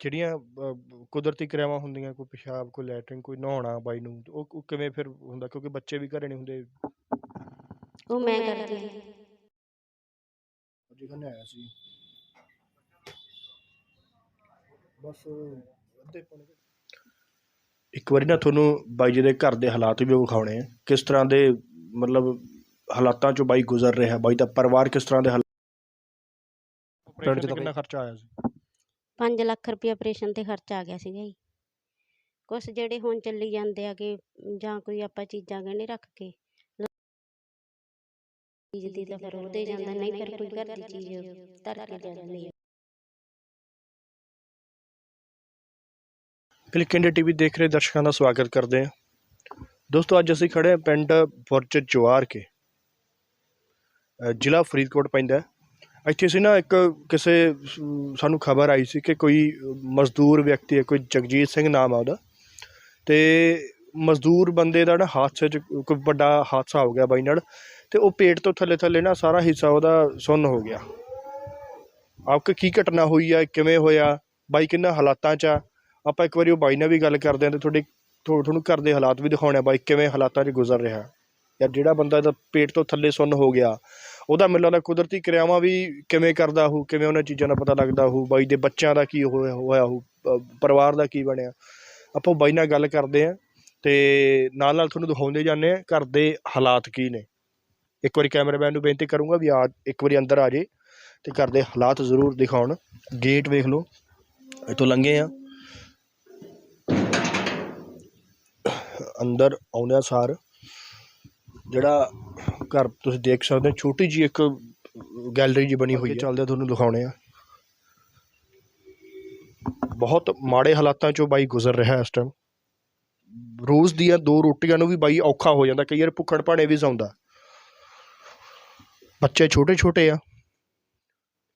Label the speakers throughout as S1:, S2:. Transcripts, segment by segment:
S1: ਜਿਹੜੀਆਂ ਅ, ਕੁਦਰਤੀ ਕਿਰਿਆਵਾਂ ਹੁੰਦੀਆਂ ਕੋਈ ਪਿਸ਼ਾਬ ਕੋਈ ਲੈਟਰਿੰਗ ਕੋਈ ਨਹਾਉਣਾ ਬਾਈ ਨੂੰ ਉਹ ਉਹ ਕਿਵੇਂ ਫਿਰ ਹੁੰਦਾ? ਕਿਉਂਕਿ ਬੱਚੇ ਵੀ ਘਰੇ ਨਹੀਂ ਹੁੰਦੇ।
S2: ਉਹ ਮੈਂ ਕਰਦੀ
S1: ਅੱਜ ਖੰਨੇ ਆਇਆ ਸੀ। ਬਸ ਅੱਧੇ ਪੌਣੇ ਇੱਕ ਵਾਰੀ ਨਾ ਤੁਹਾਨੂੰ ਬਾਈ ਜੀ ਦੇ ਘਰ ਦੇ ਹਾਲਾਤ ਵੀ ਵਿਖਾਉਣੇ ਆ। ਕਿਸ ਤਰ੍ਹਾਂ ਦੇ ਮਤਲਬ ਹਾਲਾਤਾਂ ਚੋਂ ਬਾਈ ਗੁਜ਼ਰ ਰਿਹਾ? ਬਾਈ ਦਾ ਪਰਿਵਾਰ ਕਿਸ ਤਰ੍ਹਾਂ ਦੇ
S3: ਪਿੰਡ 'ਚ
S1: ਤੇ
S3: ਤਾਂ
S1: ਕਿੰਨਾ ਖਰਚਾ ਆਇਆ ਸੀ?
S2: 5 ਲੱਖ ਰੁਪਏ ਆਪਰੇਸ਼ਨ ਤੇ ਖਰਚਾ ਆ ਗਿਆ ਸੀਗਾ ਜੀ। ਕੁਛ ਜਿਹੜੇ ਹੁਣ ਚੱਲੀ ਜਾਂਦੇ ਆ ਕਿ ਜਾਂ ਕੋਈ ਆਪਾਂ ਚੀਜ਼ਾਂ ਗਹਿਣੇ ਰੱਖ ਕੇ। ਚੀਜ਼ ਦੀ ਤਾਂ ਫਿਰ ਉਹਦੇ ਜਾਂਦਾ ਨਹੀਂ ਫਿਰ ਕੋਈ ਘਰ ਦੀ ਚੀਜ਼ ਧਰ ਕੇ ਲੈ ਜਾਂਦੀ ਹੈ
S1: ਕਲਿੱਕ ਇੰਡੀਆ ਟੀਵੀ ਦੇਖ ਰਹੇ ਦਰਸ਼ਕਾਂ ਦਾ ਸਵਾਗਤ ਕਰਦੇ ਹਾਂ। ਦੋਸਤੋ ਅੱਜ ਅਸੀਂ ਖੜੇ ਹਾਂ ਪਿੰਡ ਬੁਰਜ ਜਵਾਰ ਕੇ। ਅ, ਜ਼ਿਲ੍ਹਾ ਫਰੀਦਕੋਟ ਪੈਂਦਾ ਹੈ। ਇੱਥੇ ਸੀ ਨਾ ਇੱਕ ਕਿਸੇ ਸਾਨੂੰ ਖਬਰ ਆਈ ਸੀ ਕਿ ਕੋਈ ਮਜ਼ਦੂਰ ਵਿਅਕਤੀ ਹੈ, ਕੋਈ ਜਗਜੀਤ ਸਿੰਘ ਨਾਮ ਆ ਉਹਦਾ। ਤੇ ਮਜ਼ਦੂਰ ਬੰਦੇ ਦਾ ਨਾ ਹਾਦਸੇ 'ਚ ਕੋਈ ਵੱਡਾ ਹਾਦਸਾ ਹੋ ਗਿਆ ਬਾਈ ਨਾਲ ਤੇ ਉਹ ਪੇਟ ਤੋਂ ਥੱਲੇ ਥੱਲੇ ਨਾ ਸਾਰਾ ਹਿੱਸਾ ਉਹਦਾ ਸੁੰਨ ਹੋ ਗਿਆ। ਆਪਕੇ ਕੀ ਘਟਨਾ ਹੋਈ ਹੈ ਕਿਵੇਂ ਹੋਇਆ, ਬਾਈ ਕਿੰਨਾ ਹਾਲਾਤਾਂ 'ਚ ਆ? ਆਪਾਂ ਇੱਕ ਵਾਰੀ ਉਹ ਬਾਈ ਨਾਲ ਵੀ ਗੱਲ ਕਰਦੇ ਹਾਂ ਤੇ ਤੁਹਾਡੇ ਤੁਹਾਨੂੰ ਘਰ ਦੇ ਹਾਲਾਤ ਵੀ ਦਿਖਾਉਣੇ ਆ ਬਾਈ, ਕਿਵੇਂ ਹਾਲਾਤਾਂ 'ਚ ਗੁਜ਼ਰ ਰਿਹਾ। ਯਾਰ ਜਿਹੜਾ ਬੰਦਾ ਦਾ ਪੇਟ ਤੋਂ ਥੱਲੇ ਸੁੰਨ ਹੋ ਗਿਆ ਉਹਦਾ ਮੈਨੂੰ ਲੱਗਦਾ ਕੁਦਰਤੀ ਕਿਰਿਆਵਾਂ ਵੀ ਕਿਵੇਂ ਕਰਦਾ ਹੋਊ, ਕਿਵੇਂ ਉਹਨਾਂ ਚੀਜ਼ਾਂ ਦਾ ਪਤਾ ਲੱਗਦਾ ਹੋ ਬਾਈ ਦੇ ਬੱਚਿਆਂ ਦਾ ਕੀ ਹੋਇਆ ਹੋਇਆ ਹੋਊ ਪਰਿਵਾਰ ਦਾ ਕੀ ਬਣਿਆ। ਆਪਾਂ ਬਾਈ ਨਾਲ ਗੱਲ ਕਰਦੇ ਹਾਂ ਤੇ ਨਾਲ ਨਾਲ ਤੁਹਾਨੂੰ ਦਿਖਾਉਂਦੇ ਜਾਂਦੇ ਆ ਘਰ ਦੇ ਹਾਲਾਤ ਕੀ ਨੇ। ਇੱਕ ਵਾਰੀ ਕੈਮਰਾਮੈਨ ਨੂੰ ਬੇਨਤੀ ਕਰੂੰਗਾ ਵੀ ਆ ਇੱਕ ਵਾਰੀ ਅੰਦਰ ਆ ਜੇ ਤੇ ਘਰ ਦੇ ਹਾਲਾਤ ਜ਼ਰੂਰ ਦਿਖਾਉਣ। ਗੇਟ ਵੇਖ ਲਓ, ਇੱਥੋਂ ਲੰਘੇ ਆ ਅੰਦਰ ਆਉਂਦਿਆਂ ਸਾਰ। ਜਿਹੜਾ ਘਰ ਤੁਸੀਂ ਦੇਖ ਸਕਦੇ ਹੋ ਛੋਟੀ ਜੀ ਇੱਕ ਗੈਲਰੀ ਜੀ ਬਣੀ ਹੋਈ ਹੈ। ਚੱਲਦੇ ਤੁਹਾਨੂੰ ਦਿਖਾਉਣੇ ਆ ਬਹੁਤ ਮਾੜੇ ਹਾਲਾਤਾਂ ਚੋਂ ਬਾਈ ਗੁਜ਼ਰ ਰਿਹਾ ਇਸ ਟਾਈਮ ਰੋਜ਼ ਦੀਆਂ ਦੋ ਰੋਟੀਆਂ ਨੂੰ ਵੀ ਬਾਈ ਔਖਾ ਹੋ ਜਾਂਦਾ ਕਈ ਵਾਰ ਭੁੱਖੜ ਭਾਣੇ ਵੀ ਸੌਂਦਾ। ਬੱਚੇ ਛੋਟੇ ਛੋਟੇ ਆ।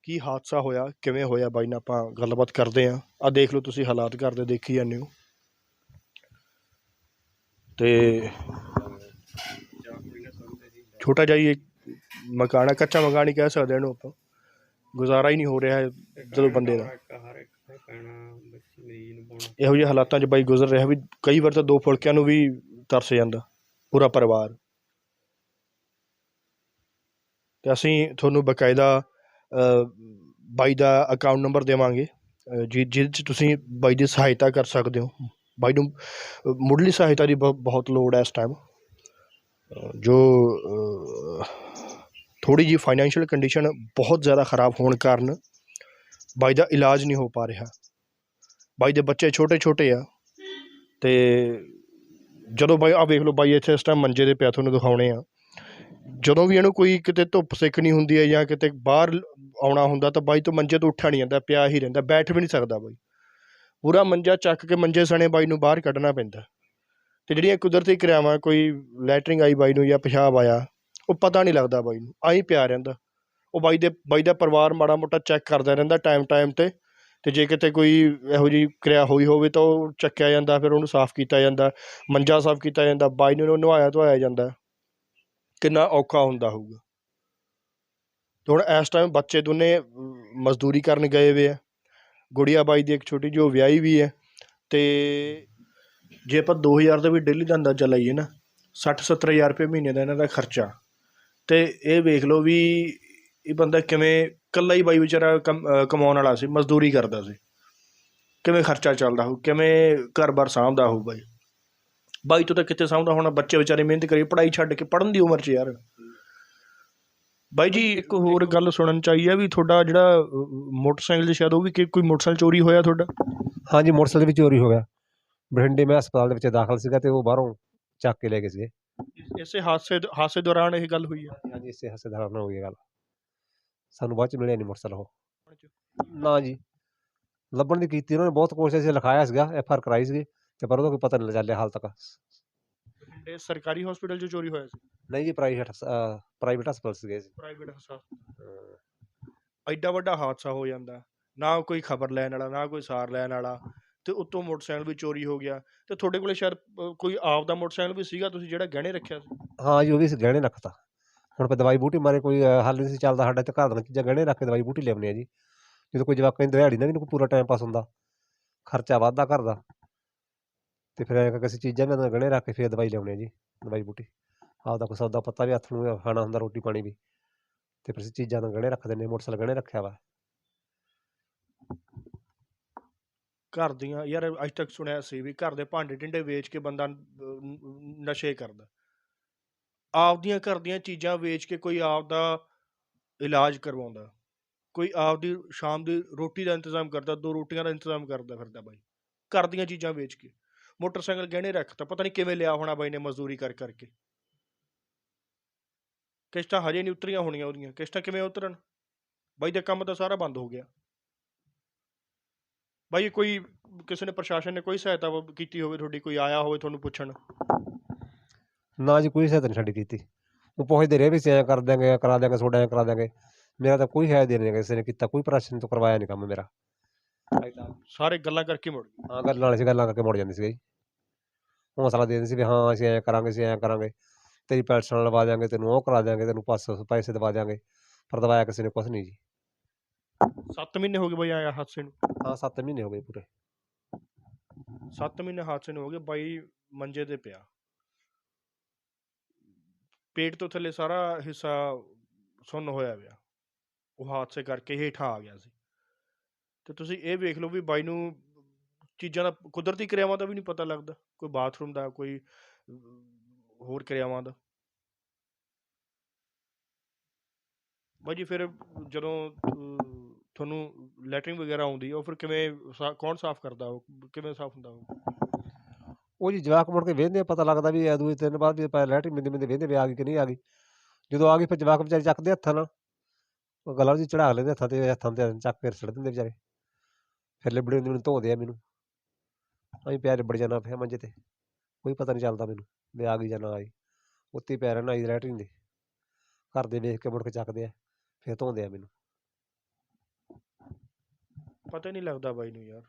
S1: ਕੀ ਹਾਦਸਾ ਹੋਇਆ ਕਿਵੇਂ ਹੋਇਆ ਬਾਈ ਨਾਲ ਆਪਾਂ ਗੱਲਬਾਤ ਕਰਦੇ ਆ ਆ ਦੇਖ ਲਓ ਤੁਸੀਂ ਹਾਲਾਤ ਘਰ ਦੇ ਦੇਖੀ ਜਾਂਦੇ ਹੋ। ਤੇ ਛੋਟਾ ਜਿਹਾ ਹੀ ਮਕਾਨ ਕੱਚਾ ਮਕਾਨ ਹੀ ਕਹਿ ਸਕਦੇ ਹਾਂ ਇਹਨੂੰ ਆਪਾਂ। ਗੁਜ਼ਾਰਾ ਹੀ ਨਹੀਂ ਹੋ ਰਿਹਾ ਜਦੋਂ ਬੰਦੇ ਦਾ। ਇਹੋ ਜਿਹੇ ਹਾਲਾਤਾਂ 'ਚ ਬਾਈ ਗੁਜ਼ਰ ਰਿਹਾ ਵੀ ਕਈ ਵਾਰ ਤਾਂ ਦੋ ਫੁਲਕਿਆਂ ਨੂੰ ਵੀ ਤਰਸ ਜਾਂਦਾ ਪੂਰਾ ਪਰਿਵਾਰ। ਤੇ ਅਸੀਂ ਤੁਹਾਨੂੰ ਬਕਾਇਦਾ ਬਾਈ ਦਾ ਅਕਾਊਂਟ ਨੰਬਰ ਦੇਵਾਂਗੇ। ਜਿਹਦੇ 'ਚ ਤੁਸੀਂ ਬਾਈ ਦੀ ਸਹਾਇਤਾ ਕਰ ਸਕਦੇ ਹੋ। ਬਾਈ ਨੂੰ ਮੁੱਢਲੀ ਸਹਾਇਤਾ ਦੀ ਬਹੁਤ ਲੋੜ ਹੈ ਇਸ ਟਾਈਮ ਜੋ ਥੋੜੀ ਜੀ ਫਾਈਨੈਂਸ਼ੀਅਲ ਕੰਡੀਸ਼ਨ ਬਹੁਤ ਜ਼ਿਆਦਾ ਖਰਾਬ ਹੋਣ ਕਾਰਨ ਬਾਈ ਦਾ ਇਲਾਜ ਨਹੀਂ ਹੋ ਪਾ ਰਿਹਾ। ਬਾਈ ਦੇ ਬੱਚੇ ਛੋਟੇ ਛੋਟੇ ਆ ਤੇ ਜਦੋਂ ਬਾਈ ਆ ਵੇਖ ਲਓ ਬਾਈ ਇੱਥੇ ਇਸ ਟਾਈਮ ਮੰਜੇ ਦੇ ਪਿਆ ਤੁਹਾਨੂੰ ਦਿਖਾਉਣੇ ਆ। ਜਦੋਂ ਵੀ ਇਹਨੂੰ ਕੋਈ ਕਿਤੇ ਧੁੱਪ ਸਿੱਕਣੀ ਹੁੰਦੀ ਹੈ ਜਾਂ ਕਿਤੇ ਬਾਹਰ ਆਉਣਾ ਹੁੰਦਾ ਤਾਂ ਬਾਈ ਤੋਂ ਮੰਜੇ ਤੋਂ ਉੱਠਿਆ ਨਹੀਂ ਜਾਂਦਾ, ਪਿਆ ਹੀ ਰਹਿੰਦਾ, ਬੈਠ ਵੀ ਨਹੀਂ ਸਕਦਾ ਬਾਈ। ਪੂਰਾ ਮੰਜਾ ਚੱਕ ਕੇ ਮੰਜੇ ਸਣੇ ਬਾਈ ਨੂੰ ਬਾਹਰ ਕੱਢਣਾ ਪੈਂਦਾ। ਤੇ ਜਿਹੜੀਆਂ ਕੁਦਰਤੀ ਕਿਰਿਆਵਾਂ, ਕੋਈ ਲੈਟਰਿੰਗ ਆਈ ਬਾਈ ਨੂੰ ਜਾਂ ਪਿਸ਼ਾਬ ਆਇਆ ਉਹ ਪਤਾ ਨਹੀਂ ਲੱਗਦਾ ਬਾਈ ਨੂੰ, ਆਈ ਪਿਆ ਰਹਿੰਦਾ। ਉਹ ਬਾਈ ਦੇ, ਬਾਈ ਦਾ ਪਰਿਵਾਰ ਮਾੜਾ ਮੋਟਾ ਚੈੱਕ ਕਰਦਾ ਰਹਿੰਦਾ ਟਾਈਮ ਟਾਈਮ ਤੇ ਤੇ ਜੇ ਕਿਤੇ ਕੋਈ ਇਹੋ ਜਿਹੀ ਕਿਰਿਆ ਹੋਈ ਹੋਵੇ ਤਾਂ ਉਹ ਚੱਕਿਆ ਜਾਂਦਾ, ਫਿਰ ਉਹਨੂੰ ਸਾਫ਼ ਕੀਤਾ ਜਾਂਦਾ, ਮੰਜਾ ਸਾਫ਼ ਕੀਤਾ ਜਾਂਦਾ, ਬਾਈ ਨੂੰ ਨਵਾਇਆ ਧਵਾਇਆ ਜਾਂਦਾ। ਕਿੰਨਾ ਔਖਾ ਹੁੰਦਾ ਹੋਊਗਾ। ਤੇ ਹੁਣ ਇਸ ਟਾਈਮ ਬੱਚੇ ਦੋਨੇ ਮਜ਼ਦੂਰੀ ਕਰਨ ਗਏ ਵੇ ਆ। ਗੁੜੀਆ ਬਾਈ ਦੀ ਇੱਕ ਛੋਟੀ ਜਿਹੀ ਉਹ ਵਿਆਹੀ ਵੀ ਹੈ, ਤੇ ਜੇ ਆਪਾਂ 2000 ਦਾ ਵੀ ਡੇਲੀ ਦਾ ਅੰਦਾਜ਼ਾ ਲਾਈਏ ਨਾ 60 70000 ਰੁਪਏ ਮਹੀਨੇ ਦਾ ਇਹਨਾਂ ਦਾ ਖਰਚਾ। ਤੇ ਇਹ ਵੇਖ ਲਓ ਵੀ ਇਹ ਬੰਦਾ ਕਿਵੇਂ ਇਕੱਲਾ ਹੀ ਬਾਈ ਵਿਚਾਰਾ ਕਮ- ਕਮਾਉਣ ਵਾਲਾ ਸੀ, ਮਜ਼ਦੂਰੀ ਕਰਦਾ ਸੀ। ਕਿਵੇਂ ਖਰਚਾ ਚੱਲਦਾ ਹੋਊ, ਕਿਵੇਂ ਘਰ-ਬਾਰ ਸਾਂਭਦਾ ਹੋਊ ਬਾਈ। ਬਾਈ ਤੋਂ ਤਾਂ ਕਿੱਥੇ ਸਾਂਭਦਾ ਹੋਣਾ, ਬੱਚੇ ਵਿਚਾਰੇ ਮਿਹਨਤ ਕਰੀ, ਪੜ੍ਹਾਈ ਛੱਡ ਕੇ ਪੜ੍ਹਨ ਦੀ ਉਮਰ 'ਚ ਯਾਰ। ਬਾਈ ਜੀ, ਇੱਕ ਹੋਰ ਗੱਲ ਸੁਣਨ ਚਾਹੀ ਹੈ ਵੀ ਤੁਹਾਡਾ ਜਿਹੜਾ ਮੋਟਰਸਾਈਕਲ ਦੇ ਸ਼ਾਇਦ, ਉਹ ਵੀ ਕੋਈ ਮੋਟਰਸਾਈਕਲ ਚੋਰੀ ਹੋਇਆ ਤੁਹਾਡਾ?
S3: ਹਾਂਜੀ, ਮੋਟਰਸਾਈਕਲ ਵੀ ਚੋਰੀ ਹੋ ਗਿਆ। ਬਠਿੰਡੇ ਮੈਂ ਹਸਪਤਾਲ ਦੇ ਵਿੱਚ ਦਾਖਲ ਸੀਗਾ ਤੇ ਉਹ ਬਾਹਰੋਂ ਚੱਕ ਕੇ ਲੈ ਗਏ ਸੀਗੇ।
S1: ਇਸੇ ਹਾਦਸੇ ਹਾਦਸੇ ਦੌਰਾਨ ਇਹ ਗੱਲ ਹੋਈ ਹੈ
S3: ਹਾਂਜੀ ਇਸੇ ਹਸਪਤਾਲ ਨਾਲ ਹੋ ਗਈ ਗੱਲ। ਸਾਨੂੰ ਬਾਅਦ ਚ ਮਿਲਿਆ ਨਹੀਂ ਮੋਟਰਸਾਈਕਲ ਉਹ। ਨਾ ਜੀ। ਲੱਭਣ ਦੀ ਕੀਤੀ ਉਹਨਾਂ ਨੇ ਬਹੁਤ ਕੋਸ਼ਿਸ਼ ਲਿਖਾਇਆ ਸੀਗਾ ਐਫ ਆਰ ਕਰਾਈ ਸੀਗੀ ਤੇ ਪਰ ਉਹਦਾ ਕੋਈ ਪਤਾ ਨਹੀਂ ਚੱਲਿਆ ਹਾਲ ਤੱਕ।
S1: ਇਹ ਸਰਕਾਰੀ ਹਸਪੀਟਲ 'ਚ ਚੋਰੀ ਹੋਇਆ ਸੀ?
S3: ਨਹੀਂ ਜੀ ਪ੍ਰਾਈਵੇਟ ਪ੍ਰਾਈਵੇਟ ਹਸਪਤਾਲ ਸੀਗੇ ਜੀ।
S1: ਪ੍ਰਾਈਵੇਟ ਹਸਪਤਾਲ। ਐਡਾ ਵੱਡਾ ਹਾਦਸਾ ਹੋ ਜਾਂਦਾ। ਨਾ ਕੋਈ ਖਬਰ ਲੈਣ ਵਾਲਾ ਨਾ ਕੋਈ ਸਾਰ ਲੈਣ ਵਾਲਾ। ਤੇ ਉੱਤੋਂ ਮੋਟਰਸਾਈਕਲ ਵੀ ਚੋਰੀ ਹੋ ਗਿਆ ਤੇ ਤੁਹਾਡੇ ਕੋਲੇ ਸ਼ਾਇਦ ਅਹ, ਕੋਈ ਆਪ ਦਾ ਮੋਟਰਸਾਈਕਲ ਵੀ ਸੀਗਾ ਤੁਸੀਂ ਜਿਹੜਾ ਗਹਿਣੇ ਰੱਖਿਆ ਸੀ?
S3: ਹਾਂ ਜੀ ਉਹ ਵੀ ਅਸੀਂ ਗਹਿਣੇ ਰੱਖਤਾ। ਹੁਣ ਪੇ ਦਵਾਈ ਬੂਟੀ ਮਾਰੇ ਕੋਈ ਅਹ, ਹੱਲ ਨਹੀਂ ਸੀ ਚੱਲਦਾ ਸਾਡੇ ਤੇ ਘਰ ਦੀਆਂ ਚੀਜ਼ਾਂ ਗਹਿਣੇ ਰੱਖ ਕੇ ਦਵਾਈ ਬੂਟੀ ਲਿਆਉਂਦੇ ਆ ਜੀ। ਜਦੋਂ ਕੋਈ ਜਵਾਕਾਂ ਦੀ ਦਿਹਾੜੀ ਨਾ ਵੀ ਨੀ ਕੋਈ ਪੂਰਾ ਟਾਈਮ ਪਾਸ ਹੁੰਦਾ ਖਰਚਾ ਵੱਧਦਾ ਘਰ ਦਾ। ਤੇ ਫਿਰ ਐਂ ਕਰਕੇ ਅਸੀਂ ਚੀਜ਼ਾਂ ਵੀ ਅੰਦਰ ਗਹਿਣੇ ਰੱਖ ਕੇ ਫਿਰ ਦਵਾਈ ਲਿਆਉਂਦੇ ਆ ਜੀ ਦਵਾਈ ਬੂਟੀ। ਆਪਦਾ ਕੋਈ ਸੌਦਾ ਪੱਤਾ ਵੀ ਹੱਥ ਨੂੰ ਖਾਣਾ ਹੁੰਦਾ ਰੋਟੀ ਪਾਣੀ ਵੀ। ਤੇ ਫਿਰ ਅਸੀਂ ਚੀਜ਼ਾਂ ਨੂੰ ਗਹਿਣੇ ਰੱਖ ਦਿੰਦੇ ਹਾਂ, ਮੋਟਰਸਾਈਕਲ ਗਹਿਣੇ ਰੱਖਿਆ ਵਾ।
S1: ਘਰ ਦੀਆਂ, ਯਾਰ ਅੱਜ ਤੱਕ ਸੁਣਿਆ ਸੀ ਵੀ ਘਰ ਦੇ ਭਾਂਡੇ ਟਿੰਡੇ ਵੇਚ ਕੇ ਬੰਦਾ ਨਸ਼ੇ ਕਰਦਾ। ਆਪਦੀਆਂ ਘਰ ਦੀਆਂ ਚੀਜ਼ਾਂ ਵੇਚ ਕੇ ਕੋਈ ਆਪਦਾ ਇਲਾਜ ਕਰਵਾਉਂਦਾ। ਕੋਈ ਆਪਦੀ ਸ਼ਾਮ ਦੀ ਰੋਟੀ ਦਾ ਇੰਤਜ਼ਾਮ ਕਰਦਾ, ਦੋ ਰੋਟੀਆਂ ਦਾ ਇੰਤਜ਼ਾਮ ਕਰਦਾ ਫਿਰਦਾ ਬਾਈ। ਘਰ ਦੀਆਂ ਚੀਜ਼ਾਂ ਵੇਚ ਕੇ। ਮੋਟਰਸਾਈਕਲ ਗਹਿਣੇ ਰੱਖਤਾ ਪਤਾ ਨਹੀਂ ਕਿਵੇਂ ਲਿਆ ਹੋਣਾ ਬਾਈ ਨੇ ਮਜ਼ਦੂਰੀ ਕਰ ਕਰਕੇ ਕਿਸ਼ਤਾਂ ਹਜੇ ਨਹੀਂ ਉਤਰੀਆਂ ਹੋਣੀਆਂ ਉਹਦੀਆਂ, ਕਿਸ਼ਤਾਂ ਕਿਵੇਂ ਉਤਰਨ? ਬਾਈ ਦਾ ਕੰਮ ਤਾਂ ਸਾਰਾ ਬੰਦ ਹੋ ਗਿਆ। ਬਾਈ ਕੋਈ ਕਿਸੇ ਨੇ ਪ੍ਰਸ਼ਾਸਨ ਨੇ ਕੋਈ ਸਹਾਇਤਾ ਵ- ਕੀਤੀ ਹੋਵੇ ਤੁਹਾਡੀ ਕੋਈ ਆਇਆ ਹੋਵੇ ਤੁਹਾਨੂੰ ਪੁੱਛਣ?
S3: ਨਾ ਜੀ ਕੋਈ ਸਹਾਇਤਾ ਨਹੀਂ ਸਾਡੀ ਕੀਤੀ। ਉਹ ਪੁੱਛਦੇ ਰਹੇ ਵੀ ਅਸੀਂ ਐਂ ਕਰ ਦਿਆਂਗੇ ਐਂ ਕਰਾ ਦਿਆਂਗੇ ਤੁਹਾਡਾ ਐਂ ਕਰਾ ਦਿਆਂਗੇ। ਮੇਰਾ ਤਾਂ ਕੋਈ ਹੈ ਨਹੀਂ ਕਿਸੇ ਨੇ ਕੀਤਾ ਕੋਈ ਪ੍ਰਸ਼ਾਸਨ ਤੋਂ ਕਰਵਾਇਆ ਨਹੀਂ ਕੰਮ ਮੇਰਾ।
S1: ਸਾਰੇ ਗੱਲਾਂ ਕਰਕੇ ਮੁੜ ਗਏ।
S3: ਹਾਂ ਗੱਲਾਂ ਨਾਲ ਅਸੀਂ ਗੱਲਾਂ ਕਰਕੇ ਮੁੜ ਜਾਂਦੇ ਸੀਗੇ ਜੀ। ਹੌਸਲਾ ਦੇ ਦਿੰਦੇ ਸੀ ਵੀ ਹਾਂ ਅਸੀਂ ਐਂ ਕਰਾਂਗੇ ਅਸੀਂ ਐਂ ਕਰਾਂਗੇ। ਤੇਰੀ ਪੈਨਸ਼ਨ ਲਵਾ ਦਿਆਂਗੇ ਤੈਨੂੰ ਉਹ ਕਰਾ ਦਿਆਂਗੇ ਤੈਨੂੰ ਪਾਸ ਪੈਸੇ ਦਵਾ ਦਿਆਂਗੇ। ਪਰ ਦਵਾਇਆ ਕਿਸੇ ਨੇ ਕੁਛ ਨਹੀਂ ਜੀ।
S1: 7 ਮਹੀਨੇ ਹੋ ਗਏ ਬਾਈ ਆਇਆ ਹਾਦਸੇ ਨੂੰ।
S3: ਹਾਂ 7 ਮਹੀਨੇ ਹੋ ਗਏ ਪੂਰੇ।
S1: 7 ਮਹੀਨੇ ਹਾਦਸੇ ਨੂੰ ਹੋ ਗਏ ਬਾਈ ਮੰਜੇ ਤੇ ਪਿਆ। ਪੇਟ ਤੋਂ ਥੱਲੇ ਸਾਰਾ ਹਿੱਸਾ ਸੁੰਨ ਹੋਇਆ ਪਿਆ। ਉਹ ਹਾਦਸੇ ਕਰਕੇ ਹੇਠਾਂ ਆ ਗਿਆ ਸੀ। ਤੇ ਤੁਸੀਂ ਇਹ ਵੇਖ ਲਓ ਵੀ ਬਾਈ ਨੂੰ ਚੀਜ਼ਾਂ ਦਾ ਕੁਦਰਤੀ ਕਿਰਿਆਵਾਂ ਦਾ ਵੀ ਨਹੀਂ ਪਤਾ ਲੱਗਦਾ। ਕੋਈ ਬਾਥਰੂਮ ਦਾ ਕੋਈ ਹੋਰ ਕਿਰਿਆਵਾਂ ਦਾ। ਬਾਈ ਜੀ ਫਿਰ ਜਦੋਂ ਤੁਹਾਨੂੰ ਲੈਟਰਿੰਗ ਵਗੈਰਾ ਆਉਂਦੀ ਉਹ ਫਿਰ ਕਿਵੇਂ ਸਾ- ਕੌਣ ਸਾਫ਼ ਕਰਦਾ ਉਹ, ਕਿਵੇਂ ਸਾਫ਼ ਹੁੰਦਾ ਉਹ?
S3: ਉਹ ਜੀ ਜਵਾਕ ਮੁੜ ਕੇ ਵੇਖਦੇ ਪਤਾ ਲੱਗਦਾ ਵੀ ਦੂਜੇ ਦਿਨ ਬਾਅਦ ਵੀ ਆਪਾਂ ਲੈਟਰਿੰਗ ਮਿੰਦੇ ਮਿੰਦੇ ਵੇਖਦੇ ਵੀ ਆ ਗਈ ਕਿ ਨਹੀਂ ਆ ਗਈ। ਜਦੋਂ ਆ ਗਈ ਫਿਰ ਜਵਾਕ ਵਿਚਾਰੇ ਚੱਕਦੇ ਹੱਥਾਂ ਨਾਲ, ਉਹ ਗਲਾਂ ਜੀ ਚੜਾ ਲੈਂਦੇ ਹੱਥਾਂ ਤੇ ਹੱਥਾਂ ਤੇ ਚੱਕ ਕੇ ਸੜ ਦਿੰਦੇ ਵਿਚਾਰੇ। ਫਿਰ ਲਿਬੜੇ ਹੁੰਦੇ ਮੈਨੂੰ ਧੋਦੇ ਆ ਮੈਨੂੰ। ਅਸੀਂ ਪਿਆ ਲਿਬੜ ਜਾਣਾ ਪਿਆ ਮੰਜੇ ਤੇ, ਕੋਈ ਪਤਾ ਨਹੀਂ ਚੱਲਦਾ ਮੈਨੂੰ ਵੀ ਆ ਗਈ ਜਾਂ ਨਾ ਆਈ ਉੱਤੇ ਪਿਆ ਰਹਿਣਾ ਆਈ ਲੈਟਰਿੰਗ ਦੇ। ਘਰ ਦੇ ਵੇਖ ਕੇ ਮੁੜ ਕੇ ਚੱਕਦੇ ਆ, ਫਿਰ ਧੋਂਦੇ ਆ ਮੈਨੂੰ।
S1: ਪਤਾ ਹੀ ਨਹੀਂ ਲੱਗਦਾ ਬਾਈ ਨੂੰ ਯਾਰ।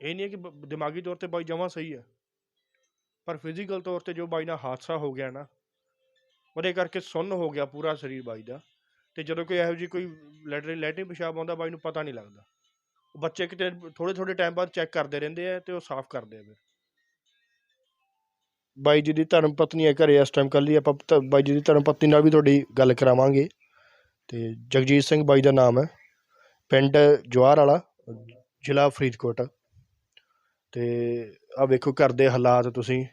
S1: ਇਹ ਨਹੀਂ ਹੈ ਕਿ ਬ- ਦਿਮਾਗੀ ਤੌਰ ਤੇ ਬਾਈ ਜਮਾਂ ਸਹੀ ਹੈ। ਪਰ ਫਿਜ਼ੀਕਲ ਤੌਰ ਤੇ ਜੋ ਬਾਈ ਨਾਲ ਹਾਦਸਾ ਹੋ ਗਿਆ ਨਾ, ਉਹਦੇ ਕਰਕੇ ਸੁੰਨ ਹੋ ਗਿਆ ਪੂਰਾ ਸਰੀਰ ਬਾਈ ਦਾ। ਤੇ ਜਦੋਂ ਕੋਈ ਇਹੋ ਜਿਹੀ ਕੋਈ ਲੈਟਰਿਨ ਲੈਟਰਿਨ ਪਿਸ਼ਾਬ ਆਉਂਦਾ ਬਾਈ ਨੂੰ ਪਤਾ ਨਹੀਂ ਲੱਗਦਾ। ਉਹ ਬੱਚੇ ਕਿਤੇ ਥੋੜੇ ਥੋੜੇ ਟਾਈਮ ਬਾਅਦ ਚੈੱਕ ਕਰਦੇ ਰਹਿੰਦੇ ਆ ਤੇ ਉਹ ਸਾਫ਼ ਕਰਦੇ ਆ ਫਿਰ। ਬਾਈ ਜੀ ਦੀ ਧਰਮ ਪਤਨੀ ਹੈ ਘਰੇ, ਇਸ ਟਾਈਮ ਕੱਲੀ ਆਪਾਂ ਧ- ਬਾਈ ਜੀ ਦੀ ਧਰਮ ਪਤਨੀ ਨਾਲ ਵੀ ਤੁਹਾਡੀ ਗੱਲ ਕਰਾਵਾਂਗੇ। ਤੇ ਜਗਜੀਤ ਸਿੰਘ ਬਾਈ ਦਾ ਨਾਮ ਹੈ। ਪਿੰਡ ਜਵਾਰ ਵਾਲਾ ਜ਼ਿਲ੍ਹਾ ਫਰੀਦਕੋਟ। ਤੇ ਆ ਵੇਖੋ ਘਰ ਦੇ ਹਾਲਾਤ ਤੁਸੀਂ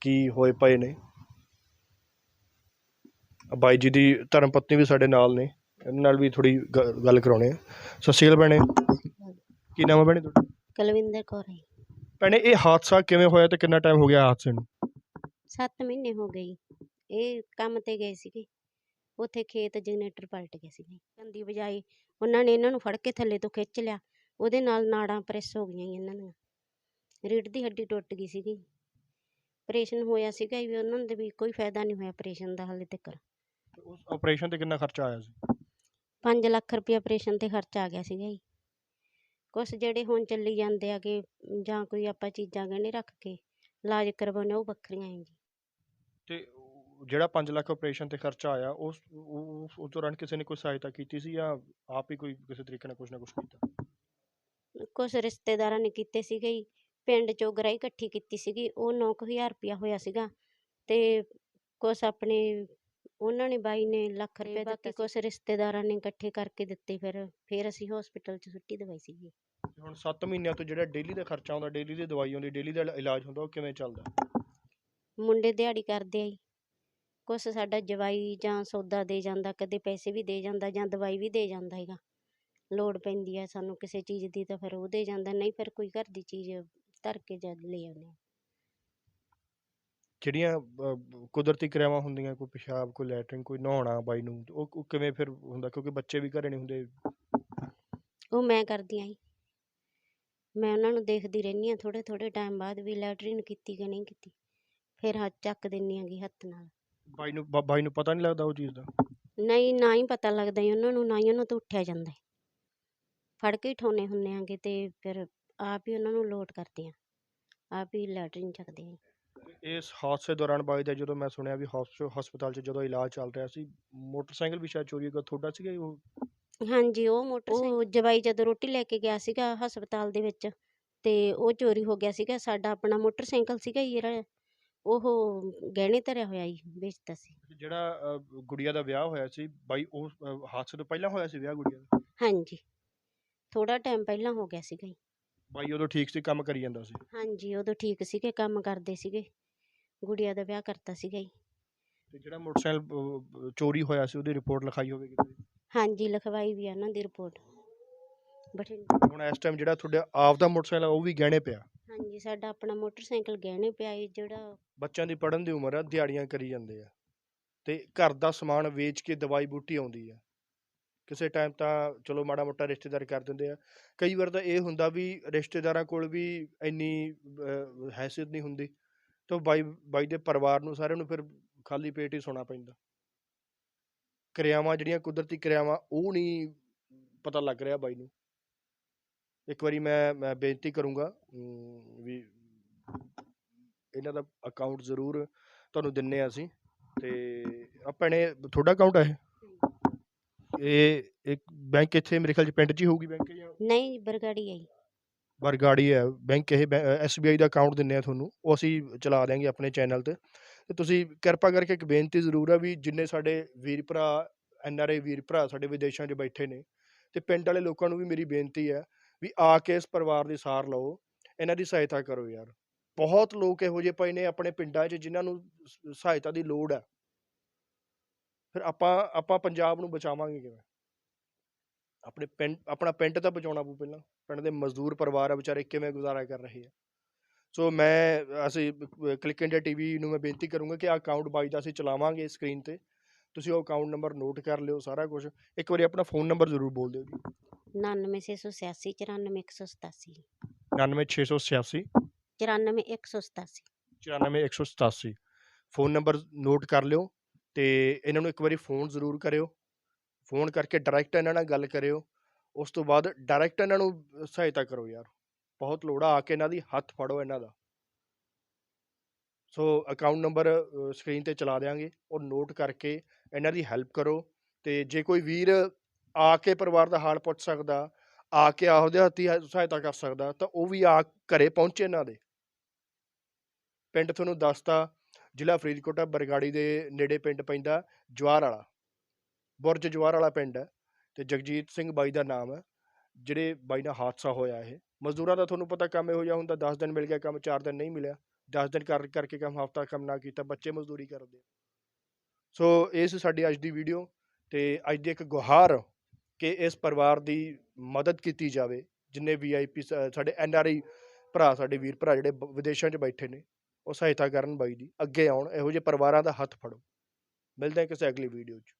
S1: ਕੀ ਹੋਏ ਪਏ ਨੇ। ਆਹ ਬਾਈ ਜੀ ਦੀ ਧਰਮ ਪਤਨੀ ਵੀ ਸਾਡੇ ਨਾਲ ਨੇ ਇਹਨਾਂ ਨਾਲ ਵੀ ਥੋੜੀ ਗੱਲ ਕਰਾਉਣੇ ਆ। ਸਤਿ ਸ਼੍ਰੀ ਅਕਾਲ ਭੈਣੇ। ਕੀ ਨਾਮ ਹੈ ਭੈਣੇ ਤੁਹਾਡਾ?
S2: ਕੁਲਵਿੰਦਰ ਕੌਰ ਹੈ।
S1: ਭੈਣੇ ਇਹ ਹਾਦਸਾ ਕਿਵੇਂ ਹੋਇਆ ਤੇ ਕਿੰਨਾ ਟਾਈਮ ਹੋ ਗਿਆ ਹਾਦਸੇ ਨੂੰ?
S2: 7 ਮਹੀਨੇ ਹੋ ਗਏ। ਇਹ ਕੰਮ ਤੇ ਗਏ ਸੀਗੇ। ਉੱਥੇ ਖੇਤ ਜਨਰੇਟਰ ਪਲਟ ਗਿਆ ਸੀਗਾ। ਕੰਦੀ ਬਜਾਈ ਉਹਨਾਂ ਨੇ ਇਹਨਾਂ ਨੂੰ ਫੜ ਕੇ ਥੱਲੇ ਤੋਂ ਖਿੱਚ ਲਿਆ ਉਹਦੇ ਨਾਲ ਨਾੜਾਂ ਪ੍ਰੈਸ ਹੋ ਗਈਆਂ ਇਹਨਾਂ ਦੀਆਂ। ਰੀੜ੍ਹ ਦੀ ਹੱਡੀ ਟੁੱਟ ਗਈ ਸੀਗੀ। ਆਪਰੇਸ਼ਨ ਹੋਇਆ ਸੀਗਾ ਵੀ ਉਹਨਾਂ ਦੇ ਵੀ ਕੋਈ ਫਾਇਦਾ ਨਹੀਂ ਹੋਇਆ ਆਪਰੇਸ਼ਨ ਦਾ ਹਾਲੇ ਤੱਕ।
S1: ਉਸ ਆਪਰੇਸ਼ਨ ਤੇ ਕਿੰਨਾ ਖਰਚਾ ਆਇਆ ਸੀ?
S2: 5 ਲੱਖ ਰੁਪਏ ਆਪਰੇਸ਼ਨ ਤੇ ਖਰਚਾ ਆ ਗਿਆ ਸੀਗਾ ਜੀ। ਕੁਛ ਜਿਹੜੇ ਹੁਣ ਚੱਲੀ ਜਾਂਦੇ ਆ ਕਿ ਜਾਂ ਕੋਈ ਆਪਾਂ ਚੀਜ਼ਾਂ ਗਹਿਣੇ ਰੱਖ ਕੇ ਇਲਾਜ ਕਰਵਾਉਂਦੇ ਉਹ ਵੱਖਰੀਆਂ ਹੈ ਜੀ।
S1: ਤੇ ਜਿਹੜਾ 5 ਲੱਖ ਆਪਰੇਸ਼ਨ ਤੇ ਖਰਚਾ ਆਇਆ ਉਸ ਉਸ ਉਸ ਦੌਰਾਨ ਕਿਸੇ ਨੇ ਕੋਈ ਸਹਾਇਤਾ ਕੀਤੀ ਸੀ ਜਾਂ ਆਪ ਹੀ ਕੋਈ ਕਿਸੇ ਤਰੀਕੇ ਨਾਲ ਕੁਝ ਨਾ ਕੁਝ ਕੀਤਾ?
S2: ਕੁਛ ਰਿਸ਼ਤੇਦਾਰਾਂ ਨੇ ਕੀਤੇ ਸੀਗੇ ਜੀ ਪਿੰਡ ਚੋਂ ਗਰਾਈ ਇਕੱਠੀ ਕੀਤੀ ਸੀਗੀ ਉਹ 9000 ਰੁਪਇਆ ਹੋਇਆ ਸੀਗਾ ਤੇ ਕੁਛ ਆਪਣੇ ਉਹਨਾਂ ਨੇ ਬਾਈ ਨੇ ਲੱਖ ਰੁਪਏ ਦਿੱਤੇ ਕੁਛ ਰਿਸ਼ਤੇਦਾਰਾਂ ਨੇ ਇਕੱਠੇ ਕਰਕੇ ਦਿੱਤੇ ਫਿਰ ਫਿਰ ਅਸੀਂ ਹਸਪੀਟਲ 'ਚ ਛੁੱਟੀ ਦਵਾਈ ਸੀਗੀ।
S1: ਤੇ ਹੁਣ 7 ਮਹੀਨਿਆਂ ਤੋਂ ਜਿਹੜਾ ਡੇਲੀ ਦਾ ਖਰਚਾ ਆਉਂਦਾ ਡੇਲੀ ਦੀ ਦਵਾਈ ਆਉਂਦੀ ਡੇਲੀ ਦਾ ਇਲਾ- ਇਲਾਜ ਹੁੰਦਾ ਉਹ ਕਿਵੇਂ ਚੱਲਦਾ?
S2: ਮੁੰਡੇ ਦਿਹਾੜੀ ਕਰਦੇ ਆ ਜੀ। ਕੁਛ ਸਾਡਾ ਜਵਾਈ ਜਾਂ ਸੌਦਾ ਦੇ ਜਾਂਦਾ ਕਦੇ ਪੈਸੇ ਵੀ ਦੇ ਜਾਂਦਾ ਜਾਂ ਦਵਾਈ ਵੀ ਦੇ ਜਾਂਦਾ ਹੈਗਾ। ਲੋੜ ਪੈਂਦੀ ਆ ਸਾਨੂੰ ਕਿਸੇ ਚੀਜ਼ ਦੀ ਤਾਂ ਫਿਰ ਉਹ ਦੇ ਜਾਂਦਾ ਨਹੀਂ ਫਿਰ ਕੋਈ ਘਰ ਦੀ ਚੀਜ਼ ਧਰ ਕੇ ਜਦ ਲੈ ਆਉਂਦੇ
S1: ਜਿਹੜੀਆਂ ਅਹ, ਕੁਦਰਤੀ ਕਿਰਿਆਵਾਂ ਹੁੰਦੀਆਂ ਕੋਈ ਪਿਸ਼ਾਬ ਕੋਈ ਲੈਟਰਿਨ ਕੋਈ ਨਹਾਉਣਾ ਬਾਈ ਨੂੰ ਉਹ ਉਹ ਕਿਵੇਂ ਫਿਰ ਹੁੰਦਾ? ਕਿਉਂਕਿ ਬੱਚੇ ਵੀ ਘਰੇ ਨਹੀਂ ਹੁੰਦੇ।
S2: ਉਹ ਮੈਂ ਕਰਦੀ ਆਂ ਜੀ। ਮੈਂ ਉਹਨਾਂ ਨੂੰ ਦੇਖਦੀ ਰਹਿੰਦੀ ਹਾਂ ਥੋੜੇ ਥੋੜੇ ਟਾਈਮ ਬਾਅਦ ਵੀ ਲੈਟਰਿਨ ਕੀਤੀ ਕਿ ਨਹੀਂ ਕੀਤੀ। ਫਿਰ ਹੱਥ ਚੱਕ ਦਿੰਦੀ ਆਂਗੀ ਹੱਥ ਨਾਲ।
S1: ਬਾਈ ਨੂੰ ਬਾ- ਬਾਈ ਨੂੰ ਪਤਾ ਨਹੀਂ ਲੱਗਦਾ ਉਹ ਚੀਜ਼ ਦਾ?
S2: ਨਹੀਂ ਨਾ ਹੀ ਪਤਾ ਲੱਗਦਾ ਜੀ ਉਹਨਾਂ ਨੂੰ ਨਾ ਹੀ ਉਹਨਾਂ ਤੋਂ ਉੱਠਿਆ ਜਾਂਦਾ ਹੈ। ਫੜ ਕੇ ਹੀ ਠਾਉਂਦੇ ਹੁੰਦੇ ਆਂਗੇ ਤੇ ਫਿਰ ਆਪ ਹੀ ਉਹਨਾਂ ਨੂੰ ਲੋਟ ਕਰਦੇ ਆਂ। ਆਪ ਹੀ ਲੈਟਰਿਨ ਚੱਕਦੇ ਆਂ
S1: ਇਸ ਹਾਦਸੇ ਦੌਰਾਨ ਬਾਈ ਦਾ ਜਦੋਂ ਮੈਂ ਸੁਣਿਆ ਵੀ ਹਸਪ- ਹਸਪਤਾਲ 'ਚ ਜਦੋਂ ਇਲਾਜ ਚੱਲ ਰਿਹਾ ਸੀ ਮੋਟਰਸਾਈਕਲ ਵੀ ਸ਼ਾਇਦ ਚੋਰੀ ਹੋ ਗਿਆ ਤੁਹਾਡਾ ਸੀਗਾ ਜੀ ਉਹ?
S2: ਹਾਂਜੀ ਉਹ ਮੋਟਰਸਾਈਕਲ ਉਹ ਜਵਾਈ ਜਦੋਂ ਰੋਟੀ ਲੈ ਕੇ ਗਿਆ ਸੀਗਾ ਹਸਪਤਾਲ ਦੇ ਵਿੱਚ ਤੇ ਉਹ ਚੋਰੀ ਹੋ ਗਿਆ ਸੀਗਾ ਸਾਡਾ ਆਪਣਾ ਮੋਟਰਸਾਈਕਲ ਸੀਗਾ ਜੀ ਜਿਹੜਾ ਉਹ ਗਹਿਣੇ ਧਰਿਆ ਹੋਇਆ ਜੀ ਵੇਚਤਾ ਸੀ।
S1: ਜਿਹੜਾ ਅ, ਗੁੜੀਆ ਦਾ ਵਿਆਹ ਹੋਇਆ ਸੀ ਬਾਈ ਉਹ ਅ, ਹਾਦਸੇ ਤੋਂ ਪਹਿਲਾਂ ਹੋਇਆ ਸੀ ਵਿਆਹ ਗੁੜੀਆ ਦਾ?
S2: ਹਾਂਜੀ। ਥੋੜਾ ਟਾਈਮ ਪਹਿਲਾਂ ਹੋ ਗਿਆ ਸੀਗਾ ਜੀ।
S1: ਬਾਈ ਉਦੋਂ ਠੀਕ ਸੀ ਕੰਮ ਕਰੀ ਜਾਂਦਾ ਸੀ?
S2: ਹਾਂਜੀ ਉਦੋਂ ਠੀਕ ਸੀਗੇ ਕੰਮ ਕਰਦੇ ਸੀਗੇ। ਗੁੜੀਆ ਦਾ ਵਿਆਹ ਕਰਤਾ ਸੀਗਾ ਜੀ।
S1: ਤੇ ਜਿਹੜਾ ਮੋਟਰਸਾਈਕਲ ਅ, ਚੋਰੀ ਹੋਇਆ ਸੀ ਉਹਦੀ ਰਿਪੋਰਟ ਲਿਖਾਈ ਹੋਵੇਗੀ ਤੁਸੀਂ?
S2: ਹਾਂਜੀ ਲਿਖਵਾਈ ਵੀ ਆ ਉਹਨਾਂ ਦੀ ਰਿਪੋਰਟ। ਬਠਿੰਡੇ।
S1: ਹੁਣ ਇਸ ਟਾਈਮ ਜਿਹੜਾ ਤੁਹਾਡਾ ਆਪ ਦਾ ਮੋਟਰਸਾਈਕਲ ਆ ਉਹ ਵੀ ਗਹਿਣੇ ਪਿਆ?
S2: ਹਾਂਜੀ ਸਾਡਾ ਆਪਣਾ ਮੋਟਰਸਾਈਕਲ ਗਹਿਣੇ ਪਿਆ ਜੀ ਜਿਹੜਾ
S1: ਬੱਚਿਆਂ ਦੀ ਪੜ੍ਹਨ ਦੀ ਉਮਰ ਆ ਦਿਹਾੜੀਆਂ ਕਰੀ ਜਾਂਦੇ ਆ। ਤੇ ਘਰ ਦਾ ਸਮਾਨ ਵੇਚ ਕੇ ਦਵਾਈ ਬੂਟੀ ਆਉਂਦੀ ਆ। ਕਿਸੇ ਟਾਈਮ ਤਾਂ ਚਲੋ ਮਾੜਾ ਮੋਟਾ ਰਿਸ਼ਤੇਦਾਰ ਕਰ ਦਿੰਦੇ ਆ। ਕਈ ਵਾਰ ਤਾਂ ਇਹ ਹੁੰਦਾ ਵੀ ਰਿਸ਼ਤੇਦਾਰਾਂ ਕੋਲ ਵੀ ਇੰਨੀ ਅਹ, ਹੈਸੀਅਤ ਨਹੀਂ ਹੁੰਦੀ। ਤਾਂ ਬਾਈ ਬਾਈ ਦੇ ਪਰਿਵਾਰ ਨੂੰ ਸਾਰਿਆਂ ਨੂੰ ਫਿਰ ਖਾਲੀ ਪੇਟ ਹੀ ਸੌਣਾ ਪੈਂਦਾ। ਕਿਰਿਆਵਾਂ ਜਿਹੜੀਆਂ ਕੁਦਰਤੀ ਕਿਰਿਆਵਾਂ ਉਹ ਨਹੀਂ ਪਤਾ ਲੱਗ ਰਿਹਾ ਬਾਈ ਨੂੰ। ਇੱਕ ਵਾਰੀ ਮੈਂ ਮੈਂ ਬੇਨਤੀ ਕਰੂੰਗਾ ਵੀ ਇਹਨਾਂ ਦਾ ਅਕਾਊਂਟ ਜ਼ਰੂਰ ਤੁਹਾਨੂੰ ਦਿੰਨੇ ਆ ਅਸੀਂ ਤੇ ਆ ਭੈਣੇ ਤੁਹਾਡਾ ਅਕਾਊਂਟ ਹੈ ਇਹ? ਇੱਕ ਬੈਂਕ ਇੱਥੇ ਮੇਰੇ ਖਿਆਲ ਚ ਪਿੰਡ 'ਚ ਹੀ ਹੋਊਗੀ ਬੈਂਕ ਜਾਂ?
S2: ਨਹੀਂ ਬਰਗਾੜੀ ਆਈ
S1: ਬਰਗਾੜੀ ਹੈ ਬੈਂਕ ਇਹ ਐਸਬੀਆਈ ਦਾ ਅਕਾਊਂਟ ਦਿੰਨੇ ਆ ਤੁਹਾਨੂੰ ਉਹ ਅਸੀਂ ਚਲਾ ਦਿਆਂਗੇ ਆਪਣੇ ਚੈਨਲ ਤੇ। ਤੇ ਤੁਸੀਂ ਕਿਰਪਾ ਕਰਕੇ ਇੱਕ ਬੇਨਤੀ ਜ਼ਰੂਰ ਆ ਵੀ ਜਿੰਨੇ ਸਾਡੇ ਵੀਰ ਭਰਾ ਐਨ ਆਰ ਆਈ ਵੀਰ ਭਰਾ ਸਾਡੇ ਵਿਦੇਸ਼ਾਂ 'ਚ ਬੈਠੇ ਨੇ ਤੇ ਪਿੰਡ ਵਾਲੇ ਲੋਕਾਂ ਨੂੰ ਵੀ ਮੇਰੀ ਬੇਨਤੀ ਹੈ ਵੀ ਆ ਕੇ ਇਸ ਪਰਿਵਾਰ ਦੀ ਸਾਰ ਲਓ, ਇਹਨਾਂ ਦੀ ਸਹਾਇਤਾ ਕਰੋ ਯਾਰ। ਬਹੁਤ ਲੋਕ ਇਹੋ ਜਿਹੇ ਪਏ ਨੇ ਆਪਣੇ ਪਿੰਡਾਂ 'ਚ ਜਿਨ੍ਹਾਂ ਨੂੰ ਸਹਾਇਤਾ ਦੀ ਲੋੜ ਹੈ। ਫਿਰ ਆਪਾਂ ਆਪਾਂ ਪੰਜਾਬ ਨੂੰ ਬਚਾਵਾਂਗੇ ਕਿਵੇਂ? ਆਪਣੇ ਪਿੰਡ, ਆਪਣਾ ਪਿੰਡ ਤਾਂ ਬਚਾਉਣਾ ਪਊ ਪਹਿਲਾਂ। ਪਿੰਡ ਦੇ ਮਜ਼ਦੂਰ ਪਰਿਵਾਰ ਆ ਵਿਚਾਰੇ ਕਿਵੇਂ ਗੁਜ਼ਾਰਾ ਕਰ ਰਹੇ ਆ। ਸੋ ਮੈਂ, ਅਸੀਂ ਕਲਿੱਕ ਇੰਡੀਆ ਟੀਵੀ ਨੂੰ ਮੈਂ ਬੇਨਤੀ ਕਰੂੰਗਾ ਕਿ ਆ ਅਕਾਊਂਟ ਬਾਈ ਦਾ ਅਸੀਂ ਚਲਾਵਾਂਗੇ ਸਕਰੀਨ ਤੇ। ਤੁਸੀਂ ਉਹ ਅਕਾਊਂਟ ਨੰਬਰ ਨੋਟ ਕਰ ਲਿਓ ਸਾਰਾ ਕੁਝ ਇੱਕ ਵਾਰੀ ਆਪਣਾ ਫੋਨ ਨੰਬਰ ਜ਼ਰੂਰ ਬੋਲ ਦਿਓ ਜੀ।
S2: 99686 94187
S1: 99686
S2: 94187
S1: 94187 ਫੋਨ ਨੰਬਰ ਨੋਟ ਕਰ ਲਿਓ ਤੇ ਇਹਨਾਂ ਨੂੰ ਇੱਕ ਵਾਰੀ ਫੋਨ ਜ਼ਰੂਰ ਕਰਿਓ। ਫੋਨ ਕਰਕੇ ਡਾਇਰੈਕਟ ਇਹਨਾਂ ਨਾਲ ਗੱਲ ਕਰਿਓ। ਉਸ ਤੋਂ ਬਾਅਦ ਡਾਇਰੈਕਟ ਇਹਨਾਂ ਨੂੰ ਸਹਾਇਤਾ ਕਰੋ ਯਾਰ। ਬਹੁਤ ਲੋੜ ਆ ਆ ਕੇ ਇਹਨਾਂ ਦੀ ਹੱਥ ਫੜੋ ਇਹਨਾਂ ਦਾ। ਸੋ ਅਕਾਊਂਟ ਨੰਬਰ ਸਕਰੀਨ ਤੇ ਚਲਾ ਦਿਆਂਗੇ। ਉਹ ਨੋਟ ਕਰਕੇ ਇਹਨਾਂ ਦੀ ਹੈਲਪ ਕਰੋ ਤੇ ਜੇ ਕੋਈ ਵੀਰ ਆ ਕੇ ਪਰਿਵਾਰ ਦਾ ਹਾਲ ਪੁੱਛ ਸਕਦਾ, ਆ ਕੇ ਆਹਦੇ ਹੱਥੀ ਸਹਾਇਤਾ ਕਰ ਸਕਦਾ, ਤਾਂ ਉਹ ਵੀ ਆ ਘਰੇ ਪਹੁੰਚੇ ਇਹਨਾਂ ਦੇ। ਪਿੰਡ ਤੁਹਾਨੂੰ ਦੱਸਤਾ, ਜ਼ਿਲ੍ਹਾ ਫਰੀਦਕੋਟ ਆ ਬਰਗਾੜੀ ਦੇ ਨੇੜੇ ਪਿੰਡ ਪੈਂਦਾ ਜਵਾਰ ਵਾਲਾ, ਬੁਰਜ ਜਵਾਰ ਵਾਲਾ ਪਿੰਡ ਹੈ ਤੇ ਜਗਜੀਤ ਸਿੰਘ ਬਾਈ ਦਾ ਨਾਮ ਹੈ, ਜਿਹੜੇ ਬਾਈ ਨਾਲ ਹਾਦਸਾ ਹੋਇਆ ਇਹ। ਮਜ਼ਦੂਰਾਂ ਦਾ ਤੁਹਾਨੂੰ ਪਤਾ ਕੰਮ ਇਹੋ ਜਿਹਾ ਹੁੰਦਾ 10 ਦਿਨ ਮਿਲ ਗਿਆ ਕੰਮ 4 ਦਿਨ ਨਹੀਂ ਮਿਲਿਆ 10 ਦਿਨ ਕਰ, ਕਰਕੇ ਕੰਮ, ਹਫਤਾ ਕੰਮ ਨਾ ਕੀਤਾ, ਬੱਚੇ ਮਜ਼ਦੂਰੀ ਕਰਦੇ ਸੋ ਇਹ ਸੀ ਸਾਡੀ ਅੱਜ ਦੀ ਵੀਡੀਓ ਤੇ ਅੱਜ ਦੀ ਇੱਕ ਗੁਹਾਰ ਕਿ ਇਸ ਪਰਿਵਾਰ ਦੀ ਮਦਦ ਕੀਤੀ ਜਾਵੇ, ਜਿੰਨੇ ਵੀਆਈਪੀ ਸਾਡੇ ਐਨਆਰਆਈ ਭਰਾ, ਸਾਡੇ ਵੀਰ ਭਰਾ ਜਿਹੜੇ ਬ- ਵਿਦੇਸ਼ਾਂ 'ਚ ਬੈਠੇ ਨੇ, ਉਹ ਸਹਾਇਤਾ ਕਰਨ ਬਾਈ ਦੀ, ਅੱਗੇ ਆਉਣ, ਇਹੋ ਜਿਹੇ ਪਰਿਵਾਰਾਂ ਦਾ ਹੱਥ ਫੜੋ। ਮਿਲਦੇ ਹਾਂ ਕਿਸੇ ਅਗਲੀ ਵੀਡੀਓ 'ਚ।